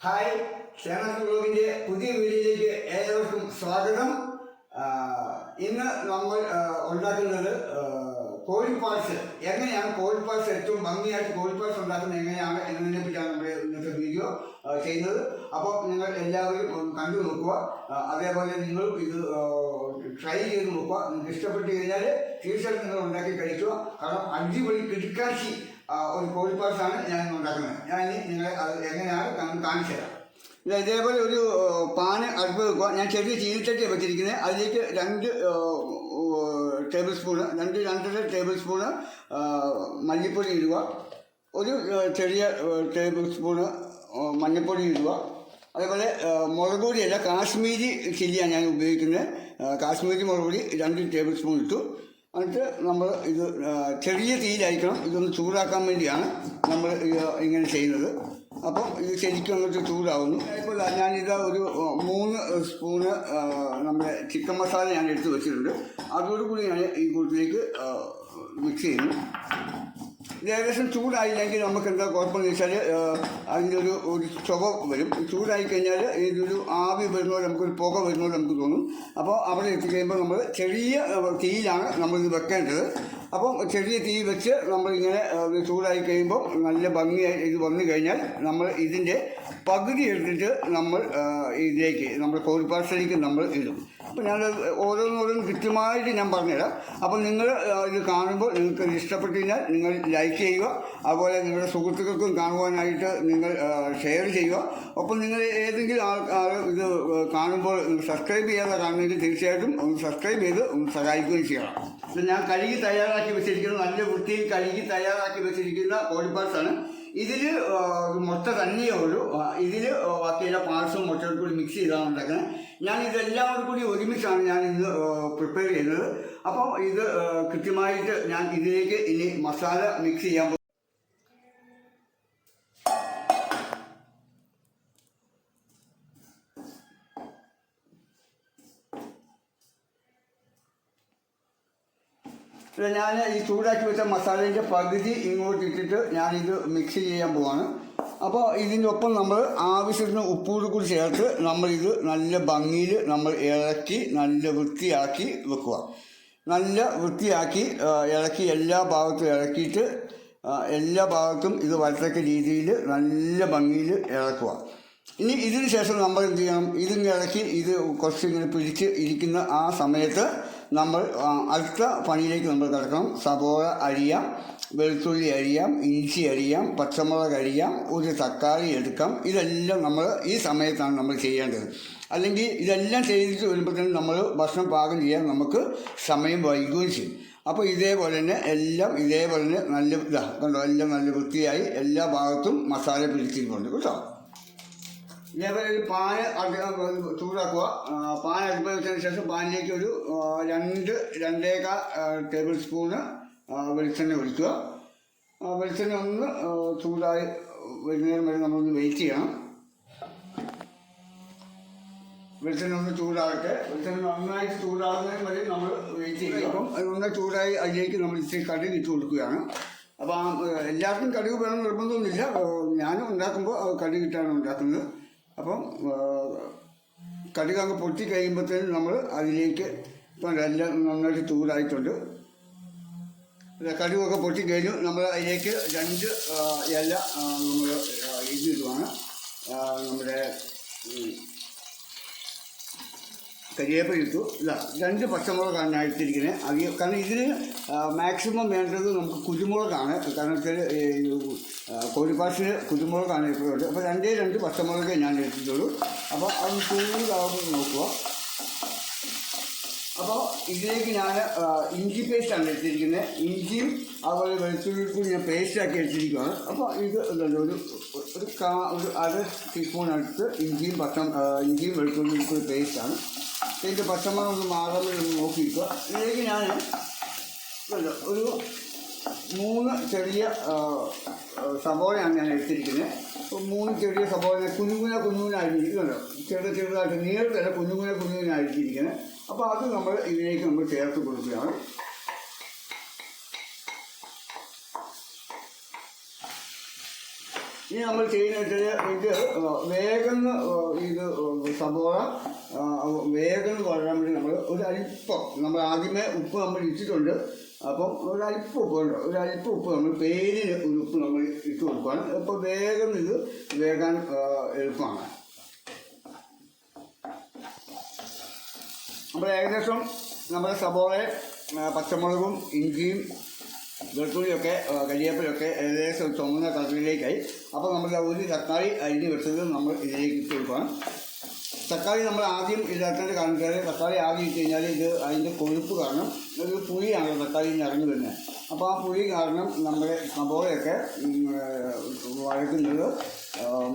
Hi സേനാസ് ബ്ലോഗിന്റെ പുതിയ വീഡിയോയിലേക്ക് ഏവർക്കും സ്വാഗതം. ഇന്ന് നമ്മൾ ഉണ്ടാക്കുന്നത് ആ, കോഴിപ്പാഴ്സ് എങ്ങനെയാണ് കോഴിപ്പാഴ്സ് ഏറ്റവും ഭംഗിയായിട്ട് കോഴിപ്പാഴ്സ് ഉണ്ടാക്കുന്നത് എങ്ങനെയാണ് എന്നതിനെ പറ്റിയാണ് നമ്മുടെ ഇന്നത്തെ വീഡിയോ ചെയ്യുന്നത്. അപ്പോൾ നിങ്ങൾ എല്ലാവരും കണ്ടു നോക്കുക. അതേപോലെ നിങ്ങൾ ഇത് ട്രൈ ചെയ്ത് നോക്കുക. നിങ്ങൾക്ക് ഇഷ്ടപ്പെട്ട് കഴിഞ്ഞാൽ തീർച്ചയായിട്ടും നിങ്ങൾ ഉണ്ടാക്കി കഴിക്കുക. കാരണം അടിപൊളി കിടക്കാശി ഒരു കോഴിപ്പാഴ്സാണ് ഞാൻ ഉണ്ടാക്കുന്നത്. ഞാൻ നിങ്ങളെ അത് എങ്ങനെയാണ് കാണിച്ചു തരാം. ഇത് ഇതേപോലെ ഒരു പാന് അടുപ്പ് വെക്കുക ഞാൻ ചെറിയ ചീനിച്ചട്ടിയാണ് വെച്ചിരിക്കുന്നത് അതിലേക്ക് രണ്ട് ടേബിൾ സ്പൂണ് രണ്ട് രണ്ടര ടേബിൾ സ്പൂണ് മല്ലിപ്പൊടി ഇടുക. ഒരു ചെറിയ ടേബിൾ സ്പൂണ് മഞ്ഞൾപ്പൊടി ഇടുക. അതേപോലെ മുളക് പൊടിയല്ല കാശ്മീരി ചില്ലിയാണ് ഞാൻ ഉപയോഗിക്കുന്നത് കാശ്മീരി മുളക് പൊടി രണ്ട് ടേബിൾ സ്പൂൺ ഇട്ടു. എന്നിട്ട് നമ്മൾ ഇത് ചെറിയ തീയിലായിരിക്കണം. ഇതൊന്ന് ചൂടാക്കാൻ വേണ്ടിയാണ് നമ്മൾ ഇങ്ങനെ ചെയ്യുന്നത്. അപ്പം ഇത് ശരിക്കും അങ്ങോട്ട് ചൂടാവുന്നു. ഇപ്പോൾ ഞാനിത് ഒരു മൂന്ന് സ്പൂണ് നമ്മുടെ ചിക്കൻ മസാല ഞാൻ എടുത്ത് വെച്ചിട്ടുണ്ട്. അതോടുകൂടി ഞാൻ ഈ കൂട്ടിലേക്ക് മിക്സ് ചെയ്യുന്നു. ഏകദേശം ചൂടായില്ലെങ്കിൽ നമുക്ക് എന്താ കുഴപ്പമെന്ന് വെച്ചാൽ അതിന്റെ ഒരു ഒരു ചുവ വരും. ചൂടായി കഴിഞ്ഞാൽ ഇതൊരു ആവി വരുന്നോ നമുക്കൊരു പുക വരുന്നോ നമുക്ക് തോന്നും. അപ്പോൾ അവിടെ എത്തിക്കഴിയുമ്പോൾ നമ്മൾ ചെറിയ തീയിലാണ് നമ്മളിത് വെക്കേണ്ടത്. അപ്പം ചെറിയ തീ വെച്ച് നമ്മളിങ്ങനെ ചൂടായി കഴിയുമ്പോൾ നല്ല ഭംഗിയായി ഇത് വന്നു കഴിഞ്ഞാൽ നമ്മൾ ഇതിന്റെ പകുതി എടുത്തിട്ട് നമ്മൾ ഇതിലേക്ക് നമ്മൾ കോഴിപ്പാർസലേക്ക് നമ്മൾ ഇടും. അപ്പോൾ ഞാൻ ഓരോന്നോരോന്ന് കൃത്യമായിട്ട് ഞാൻ പറഞ്ഞുതരാം. അപ്പോൾ നിങ്ങൾ ഇത് കാണുമ്പോൾ നിങ്ങൾക്ക് ഇഷ്ടപ്പെട്ടു കഴിഞ്ഞാൽ നിങ്ങൾ ലൈക്ക് ചെയ്യുക. അതുപോലെ നിങ്ങളുടെ സുഹൃത്തുക്കൾക്കും കാണുവാനായിട്ട് നിങ്ങൾ ഷെയർ ചെയ്യുക. ഒപ്പം നിങ്ങൾ ഏതെങ്കിലും ആൾ ആൾ ഇത് കാണുമ്പോൾ സബ്സ്ക്രൈബ് ചെയ്യാതെ കാണുമെങ്കിൽ തീർച്ചയായിട്ടും ഒന്ന് സബ്സ്ക്രൈബ് ചെയ്ത് ഒന്ന് സഹായിക്കുകയും ചെയ്യണം. ഞാൻ കഴുകി തയ്യാറാക്കി വെച്ചിരിക്കുന്ന. നല്ല വൃത്തിയിൽ കഴുകി തയ്യാറാക്കി വെച്ചിരിക്കുന്ന കോഴിപ്പാർസാണ് ഇതിൽ മുട്ട തന്നെയേ ഉള്ളൂ. ഇതിൽ ബാക്കിയുള്ള പാർട്സും മുട്ടയും കൂടി മിക്സ് ചെയ്താണ് ഉണ്ടാക്കുന്നത് ഞാൻ ഇതെല്ലാം കൂടി ഒരുമിച്ചാണ് ഞാൻ ഇന്ന് പ്രിപ്പയർ ചെയ്തത് അപ്പോൾ ഇത് കൃത്യമായിട്ട് ഞാൻ ഇതിലേക്ക് ഇനി മസാല മിക്സ് ചെയ്യാൻ ഞാൻ ഈ ചൂടാക്കി വെച്ച മസാലേന്റെ പകുതി ഇങ്ങോട്ട് ഇട്ടിട്ട് ഞാനിത് മിക്സ് ചെയ്യാൻ പോവാണ്. അപ്പോൾ ഇതിന്റെ ഒപ്പം നമ്മൾ ആവശ്യത്തിന് ഉപ്പൂട് കൂടി ചേർത്ത് നമ്മളിത് നല്ല ഭംഗിയിൽ നമ്മൾ ഇളക്കി നല്ല വൃത്തിയാക്കി വെക്കുക. നല്ല വൃത്തിയാക്കി ഇളക്കി എല്ലാ ഭാഗത്തും ഇളക്കിയിട്ട് എല്ലാ ഭാഗത്തും ഇത് വരത്തക്ക രീതിയിൽ നല്ല ഭംഗിയിൽ ഇളക്കുക. ഇനി ഇതിന് ശേഷം നമ്മൾ എന്ത് ചെയ്യണം? ഇതിങ്ങനെ ഇളക്കി ഇത് കുറച്ച് ഇങ്ങനെ പിടിച്ച് ഇരിക്കുന്ന ആ സമയത്ത് നമ്മൾ അടുത്ത പണിയിലേക്ക് നമ്മൾ കിടക്കണം. സബോള അരിയാം വെളുത്തുള്ളി അരിയാം ഇഞ്ചി അരിയാം പച്ചമുളക് അരിയാം ഒരു തക്കാളി എടുക്കാം. ഇതെല്ലാം നമ്മൾ ഈ സമയത്താണ് നമ്മൾ ചെയ്യേണ്ടത്. അല്ലെങ്കിൽ ഇതെല്ലാം ചെയ്തിട്ട് വരുമ്പോഴത്തേനും നമ്മൾ ഭക്ഷണം പാകം ചെയ്യാൻ നമുക്ക് സമയം വൈകുകയും ചെയ്യും. അപ്പോൾ ഇതേപോലെ തന്നെ എല്ലാം ഇതേപോലെ തന്നെ നല്ല ഇതാ കണ്ടോ എല്ലാം നല്ല വൃത്തിയായി എല്ലാ ഭാഗത്തും മസാല പിടിച്ചിട്ടുണ്ട് കേട്ടോ? ഇതേപോലെ പാന് ചൂടാക്കുക. പാൻ അടുപ്പ് വെച്ചതിന് ശേഷം പാനിലേക്ക് ഒരു രണ്ട് രണ്ടേക്കാൾ ടേബിൾ സ്പൂണ് വെളിച്ചെണ്ണ ഒഴിക്കുക. വെളിച്ചെണ്ണ ഒന്ന് ചൂടായി വരുന്നതിന് വരെ നമ്മളൊന്ന് വെയിറ്റ് ചെയ്യണം. വെളിച്ചെണ്ണ ഒന്ന് ചൂടാകട്ടെ. വെളിച്ചെണ്ണ നന്നായി ചൂടാകുന്നതിന് വരെ നമ്മൾ വെയിറ്റ് ചെയ്യുക. അപ്പം അതൊന്ന് ചൂടായി അതിലേക്ക് നമ്മൾ ഇച്ചിരി കടുക് ഇട്ട് കൊടുക്കുകയാണ്. അപ്പോൾ എല്ലാവർക്കും കടുക് വേണം നിർബന്ധമൊന്നുമില്ല. ഞാനും ഉണ്ടാക്കുമ്പോൾ കടുക് ഇട്ടാണ് ഉണ്ടാക്കുന്നത്. അപ്പം കടുകങ്ങ് പൊട്ടി കഴിയുമ്പോഴത്തേനും നമ്മൾ അതിലേക്ക് ഇപ്പം എല്ലാം നന്നായിട്ട് ചൂടായിട്ടുണ്ട്. ഇത് കടുകൊക്കെ പൊട്ടി കഴിഞ്ഞു നമ്മൾ അതിലേക്ക് രണ്ട് ഇല നമ്മൾ ആ, നമ്മുടെ ഉം, കരിവേപ്പില ഇട്ടു. ഇല്ല രണ്ട് പച്ചമുളകാണ് എടുത്തിരിക്കുന്നത് അത് കാരണം ഇതിന് മാക്സിമം വേണ്ടത് നമുക്ക് കുരുമുളകാണ്. കാരണം കോഴിപ്പാശിന് കുരുമുളകാണ് ഇപ്പോൾ ഉണ്ട്. അപ്പോൾ രണ്ടേ രണ്ട് പച്ചമുളകേ ഞാൻ എടുത്തിട്ടുള്ളൂ. അപ്പോൾ അത് കൂടുതലാവുമ്പോൾ നോക്കുക അപ്പോൾ ഇതിലേക്ക് ഞാൻ ഇഞ്ചി പേസ്റ്റാണ് എടുത്തിരിക്കുന്നത് ഇഞ്ചിയും അതുപോലെ വെളുത്തുള്ളി കൂടി ഞാൻ പേസ്റ്റാക്കി എടുത്തിരിക്കുകയാണ് അപ്പോൾ ഇത് എന്താ ഒരു ഒരു കാ ഒരു അര ടീസ്പൂൺ അടുത്ത് ഇഞ്ചിയും പച്ച ഇഞ്ചിയും വെളുത്തുള്ളി കൂടി പേസ്റ്റാണ്. ഇതിന്റെ പച്ചമുളക് ഒന്ന് മാറുമ്പോൾ ഒന്ന് നോക്കിയിരിക്കുക ഇതിലേക്ക് ഞാൻ ഒരു മൂന്ന് ചെറിയ സബോളയാണ് ഞാൻ എടുത്തിരിക്കുന്നത്. മൂന്ന് ചെറിയ സബോള കുഞ്ഞുങ്ങന കുഞ്ഞുകുഞ്ഞ ചെറുത് ചെറു ചെറുതായിട്ട് നീളത്തല്ല കുഞ്ഞുകുഞ്ഞ കുഞ്ഞുകുഞ്ഞ അരിഞ്ഞിരിക്കുന്നത്. അപ്പോൾ അത് നമ്മൾ ഇതിലേക്ക് നമ്മൾ ചേർത്ത് കൊടുക്കുകയാണ്. ഇനി നമ്മൾ ചെയ്യുന്നതിന് ഇത് വേഗം ഇത് സബോള വേഗം വളരാൻ വേണ്ടി നമ്മൾ ഒരു അല്പം നമ്മൾ ആദ്യമേ ഉപ്പ് നമ്മൾ ഇട്ടിട്ടുണ്ട്. അപ്പം ഒരു അല്പം ഉപ്പ് ഉണ്ട് ഒരു അല്പം ഉപ്പ് നമ്മൾ പേരിന് ഒരു ഉപ്പ് നമ്മൾ ഇട്ട് കൊടുക്കുകയാണ്. അപ്പോൾ വേഗം ഇത് വേഗം എളുപ്പമാണ്. അപ്പോൾ ഏകദേശം നമ്മുടെ സബോളയും പച്ചമുളകും ഇഞ്ചിയും വെളുത്തുള്ളിയൊക്കെ കരിയേപ്പിലൊക്കെ ഏകദേശം ചുമന്ന കളറിലേക്കായി അപ്പോൾ നമ്മൾ ഒരു തക്കാളി അരിഞ്ഞ് വെച്ചത് നമ്മൾ ഇതിലേക്ക് ഇട്ട് കൊടുക്കണം. തക്കാളി നമ്മൾ ആദ്യം ഇതാക്കേണ്ട കാരണം തക്കാളി ആദ്യം ഇട്ട് കഴിഞ്ഞാൽ ഇത് അതിന്റെ കൊഴുപ്പ് കാരണം ഒരു പുളിയാണ് തക്കാളി ഇറങ്ങി വരുന്നത് അപ്പോൾ ആ പുളി കാരണം നമ്മുടെ സബോളയൊക്കെ വഴക്കുന്നത്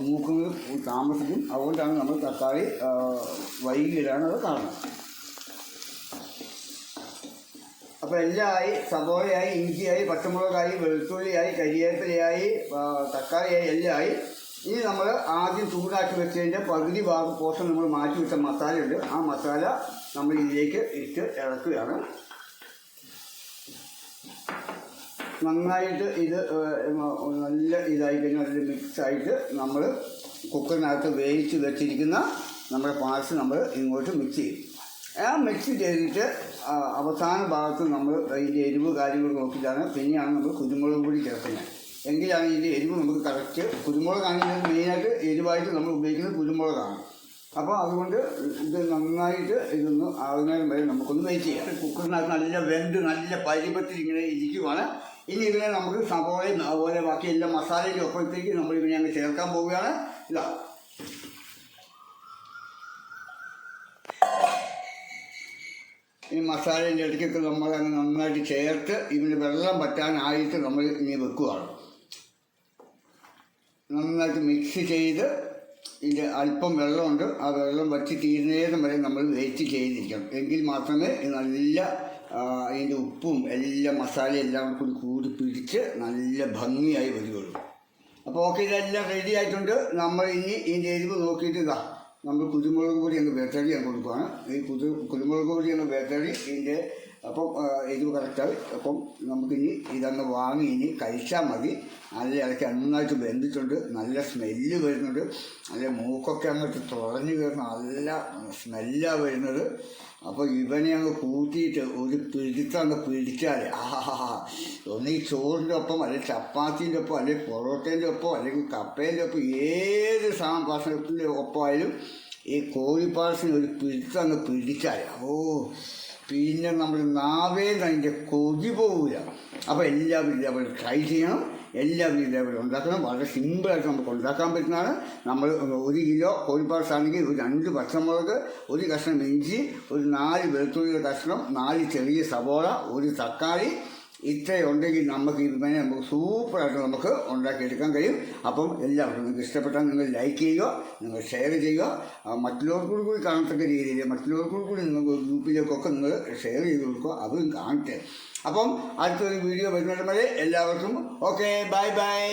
മൂക്കുന്നത് താമസിക്കും. അതുകൊണ്ടാണ് നമ്മൾ തക്കാളി വൈകിയിടാനുള്ള കാരണം. എല്ലായി സബോളയായി ഇഞ്ചിയായി പച്ചമുളകായി വെളുത്തുള്ളിയായി കരിയേപ്പിലയായി തക്കാളിയായി എല്ലായി ഇനി നമ്മൾ ആദ്യം ചൂടാക്കി വെച്ചതിന്റെ പകുതി ഭാഗം പോഷൻ നമ്മൾ മാറ്റി വെച്ച മസാലയുണ്ട്. ആ മസാല നമ്മൾ ഇതിലേക്ക് ഇട്ട് ഇളക്കുകയാണ്. നന്നായിട്ട് ഇത് നല്ല ഇതായി കഴിഞ്ഞാൽ അതിൽ മിക്സായിട്ട് നമ്മൾ കുക്കറിനകത്ത് വേവിച്ച് വെച്ചിരിക്കുന്ന നമ്മുടെ പാർസ് നമ്മൾ ഇങ്ങോട്ട് മിക്സ് ചെയ്യും. ആ മിക്സ് ചെയ്തിട്ട് അവസാന ഭാഗത്ത് നമ്മൾ അതിന്റെ എരിവ് കാര്യങ്ങൾ നോക്കിയിട്ടാണ് പിന്നെയാണ് നമ്മൾ കുരുമുളക് പൊടി ചേർക്കുന്നത് എങ്കിലാണ് ഇതിന്റെ എരിവ് നമുക്ക് കറക്റ്റ് കുരുമുളക് ഇതിന് മെയിനായിട്ട് എരിവായിട്ട് നമ്മൾ ഉപയോഗിക്കുന്നത് കുരുമുളകാണ്. അപ്പോൾ അതുകൊണ്ട് ഇത് നന്നായിട്ട് ഇതൊന്ന് ആകുന്നതിന് വരെ നമുക്കൊന്ന് വെയിറ്റ് ചെയ്യാം. കുക്കറിനകത്ത് നല്ല വെന്ത് നല്ല പരിപത്തിൽ ഇങ്ങനെ ഇരിക്കുവാണ്. ഇനി ഇതിനെ നമുക്ക് സവോളയും അതുപോലെ ബാക്കി എല്ലാ മസാലയും ഒപ്പത്തേക്ക് നമ്മൾ ഇതിനെ അങ്ങ് ചേർക്കാൻ പോവുകയാണ്. ഇതാ. ഈ മസാലയുടെ ഇടയ്ക്കൊക്കെ നമ്മൾ അങ്ങ് നന്നായിട്ട് ചേർത്ത് ഇതിന് വെള്ളം പറ്റാനായിട്ട് നമ്മൾ ഇനി വെക്കുകയാണ് നന്നായിട്ട് മിക്സ് ചെയ്ത് ഇതിന്റെ അല്പം വെള്ളമുണ്ട്. ആ വെള്ളം വറ്റി തീരുന്നേരം വരെ നമ്മൾ വെയിറ്റ് ചെയ്തിരിക്കണം. എങ്കിൽ മാത്രമേ ഇത് നല്ല അതിന്റെ ഉപ്പും എല്ലാ മസാലയും എല്ലാം കൂടി കൂടി പിടിച്ച് നല്ല ഭംഗിയായി വരികയുള്ളൂ അപ്പോൾ ഓക്കെ ഇതെല്ലാം റെഡി ആയിട്ടുണ്ട്. നമ്മൾ ഇനി ഇതിന്റെ എരിവ് നോക്കിയിട്ട് ഇതാ. നമ്മൾ കുരുമുളക് പൊടി അങ്ങ് വേട്ടടി അങ്ങ് കൊടുക്കുകയാണ് ഈ കുതിര കുരുമുളക് പൊടി അങ്ങ് വേട്ടടി ഇതിന്റെ അപ്പം ഇത് കറക്റ്റായി അപ്പം നമുക്കിനി ഇതങ്ങ് വാങ്ങി ഇനി കഴിച്ചാൽ മതി. നല്ല ഇടയ്ക്ക് നന്നായിട്ട് വെന്തിട്ടുണ്ട്. നല്ല സ്മെല്ല് വരുന്നുണ്ട്. നല്ല മൂക്കൊക്കെ അങ്ങോട്ട് തുറഞ്ഞു കയറുന്ന നല്ല സ്മെല്ലാണ് വരുന്നത്. അപ്പോൾ ഇവനെ അങ്ങ് കൂട്ടിയിട്ട് ഒരു പിടിത്തം അങ്ങ് പിടിച്ചാൽ ആഹാ ഒന്നീ ചോറിന്റെ ഒപ്പം അല്ലെങ്കിൽ ചപ്പാത്തിന്റെ ഒപ്പം അല്ലെങ്കിൽ പൊറോട്ടേന്റെ ഒപ്പം അല്ലെങ്കിൽ കപ്പേന്റെ ഒപ്പം ഏത് സാമ്പാസത്തിന്റെ ഒപ്പമായാലും ഈ കോഴിപ്പാസിന് ഒരു പിടുത്തം അങ്ങ് പിടിച്ചാൽ ഓ പിന്നെ നമ്മൾ നാവേന്ന് അതിന്റെ കൊതി പോവില്ല അപ്പോൾ എല്ലാവരും ഇതേപോലെ ട്രൈ ചെയ്യണം. എല്ലാവരും ഇതേപോലെ ഉണ്ടാക്കണം. വളരെ സിമ്പിളായിട്ട് നമുക്ക് ഉണ്ടാക്കാൻ പറ്റുന്നതാണ്. നമ്മൾ ഒരു കിലോ കോഴിപ്പാഴ്സ് ആണെങ്കിൽ ഒരു രണ്ട് പച്ചമുളക് ഒരു കഷ്ണം ഇഞ്ചി ഒരു നാല് വെളുത്തുള്ളിയുടെ കഷ്ണം നാല് ചെറിയ സവോള ഒരു തക്കാളി. ഇത്രയുണ്ടെങ്കിൽ നമുക്ക് ഇതിനെ നമുക്ക് സൂപ്പറായിട്ട് നമുക്ക് ഉണ്ടാക്കിയെടുക്കാൻ കഴിയും. അപ്പം എല്ലാവർക്കും നിങ്ങൾക്ക് ഇഷ്ടപ്പെട്ടാൽ നിങ്ങൾ ലൈക്ക് ചെയ്യുക നിങ്ങൾ ഷെയർ ചെയ്യുക. മറ്റുള്ളവർക്കൂടി മറ്റുള്ളവർക്കും കൂടി കാണത്തക്ക രീതിയിൽ മറ്റുള്ളവർക്കൂടി കൂടി നിങ്ങൾ ഗ്രൂപ്പിലേക്കൊക്കെ നിങ്ങൾ ഷെയർ ചെയ്ത് കൊടുക്കുക. അതും കാണട്ടെ. അപ്പം അടുത്തൊരു വീഡിയോ വരുന്നത് വരെ എല്ലാവർക്കും ഓക്കെ ബൈ ബൈ.